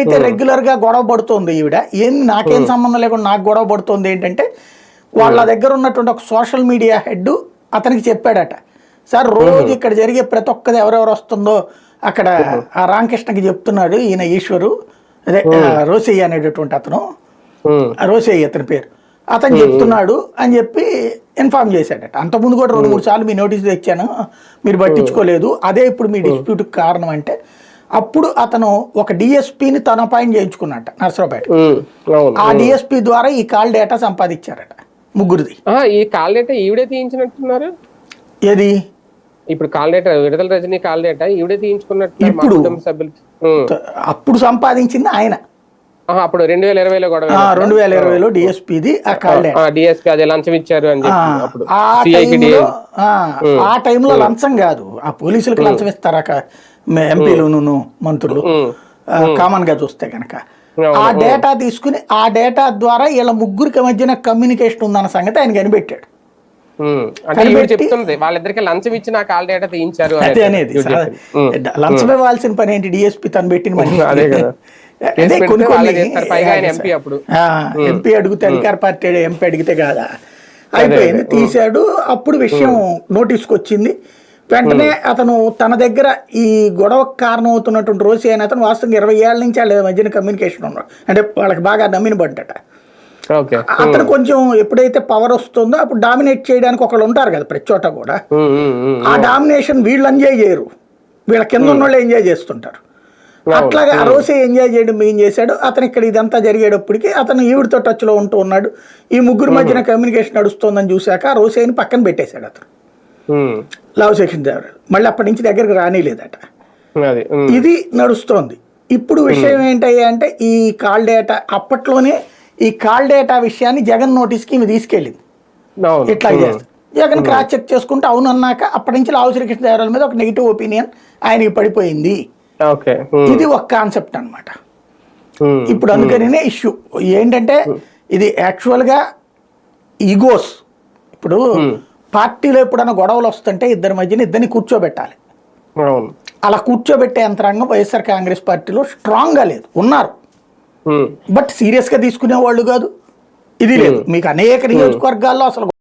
అయితే రెగ్యులర్గా గొడవ పడుతోంది ఈవిడ. ఏం నాకేం సంబంధం లేకుండా నాకు గొడవ పడుతోంది ఏంటంటే వాళ్ళ దగ్గర ఉన్నటువంటి ఒక సోషల్ మీడియా హెడ్ అతనికి చెప్పాడట. సార్ రోజు ఇక్కడ జరిగే ప్రతి ఒక్కది ఎవరెవరు వస్తుందో అక్కడ ఆ రామకృష్ణకి చెప్తున్నాడు ఈయన ఈశ్వరు అదే రోసయ్య అనేటటువంటి అతను. రోసయ్య అతని పేరు. అతను చెప్తున్నాడు అని చెప్పి ఇన్ఫార్మ్ చేశాడట. అంతకుముందు కూడా రెండు మూడు సార్లు మీ నోటీస్ తెచ్చాను మీరు పట్టించుకోలేదు. అదే ఇప్పుడు మీ డిస్ప్యూట్కి కారణం అంటే అప్పుడు అతను ఒక డిఎస్పీని తన అపాయింట్ చేయించుకున్నట్ట నర్సరావుపేట. ఆ డిఎస్పీ ద్వారా ఈ కాల్ డేటా సంపాదించారట ముగ్గురిది. ఈ కాల్ డేటా ఈవిడే తీయించినట్టున్నారు? ఏది? ఇప్పుడు కాల్ డేటా విడుదల రజనీ కాల్ డేటా ఈవిడే తీయించుకున్నట్టున్నారు మా ఇప్పుడు? అప్పుడు సంపాదించింది ఆయన. అప్పుడు రెండు వేల ఇరవైలో గొడవ ఆ, రెండు వేల ఇరవైలో డిఎస్పీది డిఎస్పీ అదే లంచం ఇచ్చారు అని చెప్పి ఆ టైంలో లంచం కాదు. ఆ పోలీసులకు లంచం ఇస్తారా ఎంపీలు మంత్రులు కామన్గా చూస్తే గనక. ఆ డేటా తీసుకుని ఆ డేటా ద్వారా వీళ్ళ ముగ్గురికి మధ్యన కమ్యూనికేషన్ ఉందన్న సంగతి ఆయన కనిపెట్టాడు అంటే వాళ్ళిద్దరికి లంచం ఇచ్చి నా కాల్ డేటా తీయించారు అదే అనేది. లంచం ఇవ్వాల్సిన పని ఏంటి? డిఎస్పీ తను పెట్టిన పని. అదే కదా. అదే కేసు కొన్ని కొన్ని ఎంపీ అప్పుడు. ఎంపీ అడిగితే అధికార పార్టీ ఎంపీ అడిగితే కాదా? అయిపోయింది తీశాడు. అప్పుడు విషయం నోటీస్కి వచ్చింది వెంటనే అతను తన దగ్గర ఈ గొడవకు కారణం అవుతున్నటువంటి రోసి అయిన అతను వాస్తవంగా ఇరవై ఏళ్ళ నుంచి వాళ్ళ మధ్యన కమ్యూనికేషన్ ఉన్నాడు అంటే వాళ్ళకి బాగా నమ్మిన పడ్డట అతను కొంచెం ఎప్పుడైతే పవర్ వస్తుందో అప్పుడు డామినేట్ చేయడానికి ఒకళ్ళు ఉంటారు కదా ప్రతి చోట కూడా. ఆ డామినేషన్ వీళ్ళు ఎంజాయ్ చేయరు. వీళ్ళ కింద ఉన్న వాళ్ళు ఎంజాయ్ చేస్తుంటారు. అట్లాగే ఆ రోజే ఎంజాయ్ చేయడం ఏం చేశాడు? అతను ఇక్కడ ఇదంతా జరిగేటప్పటికి అతను ఈవిడితో టచ్లో ఉంటూ ఉన్నాడు. ఈ ముగ్గురు మధ్యన కమ్యూనికేషన్ నడుస్తోందని చూశాక ఆ రోసేని పక్కన పెట్టేశాడు అతను. లవ్ సెక్షన్ దేవరాలు మళ్ళీ అప్పటి నుంచి దగ్గరకు రానిలేదట. ఇది నడుస్తోంది. ఇప్పుడు విషయం ఏంటయ్యా అంటే ఈ కాల్ డేటా అప్పట్లోనే ఈ కాల్ డేటా విషయాన్ని జగన్ నోటీస్కి ఇవి తీసుకెళ్ళింది. ఇట్లా చేస్తారు జగన్ క్రాస్ చెక్ చేసుకుంటే అవును అన్నాక అప్పటి నుంచి లావు శ్రీకృష్ణ దేవరాయల మీద ఒక నెగిటివ్ ఒపీనియన్ ఆయనకి పడిపోయింది. ఇది ఒక కాన్సెప్ట్ అన్నమాట. ఉమ్. ఇప్పుడు అందుకనే ఇష్యూ. ఏంటంటే ఇది యాక్చువల్గా ఈగోస్. ఇప్పుడు పార్టీలో ఎప్పుడైనా గొడవలు వస్తుంటే ఇద్దరి మధ్యన ఇద్దరిని కూర్చోబెట్టాలి. అలా కూర్చోబెట్టే యంత్రాంగం వైఎస్ఆర్ కాంగ్రెస్ పార్టీలో స్ట్రాంగ్గా లేదు ఉన్నారు. బట్ సీరియస్గా తీసుకునే వాళ్ళు కాదు. ఇది లేదు. మీకు అనేక నియోజకవర్గాల్లో అసలు